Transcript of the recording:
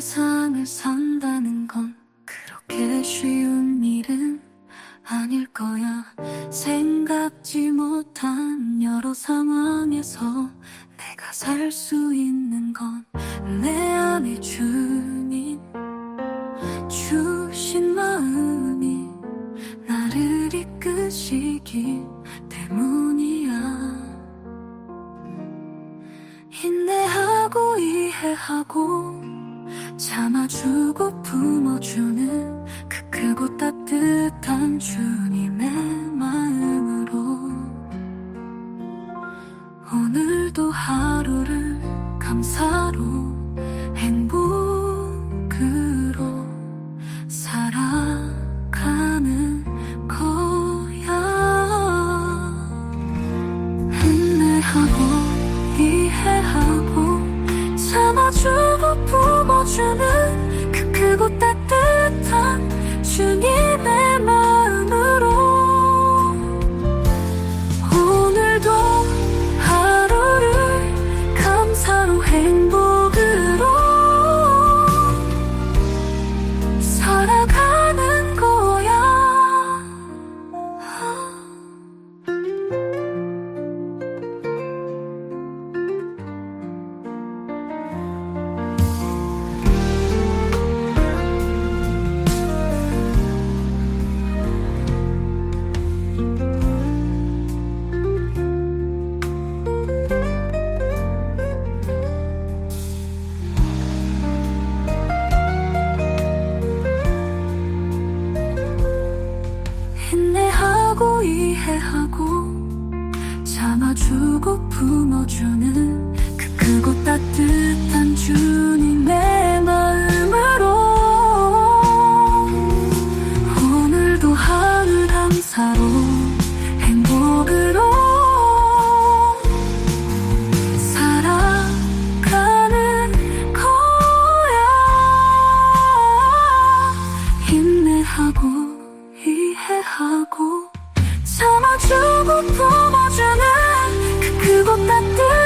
세상을 산다는 건 그렇게 쉬운 일은 아닐 거야. 생각지 못한 여러 상황에서 내가 살 수 있는 건 내 안에 주님 주신 마음이 나를 이끄시기 때문이야. 인내하고 이해하고 참아주고 품어주는 그 크고 따뜻한 주님 품어 인내하고 이해하고 참아주고 품어주는 그 크고 따뜻한 주님의 마음으로 오늘도 하루 감사로 참아주고 품어주는 그 크고 따뜻한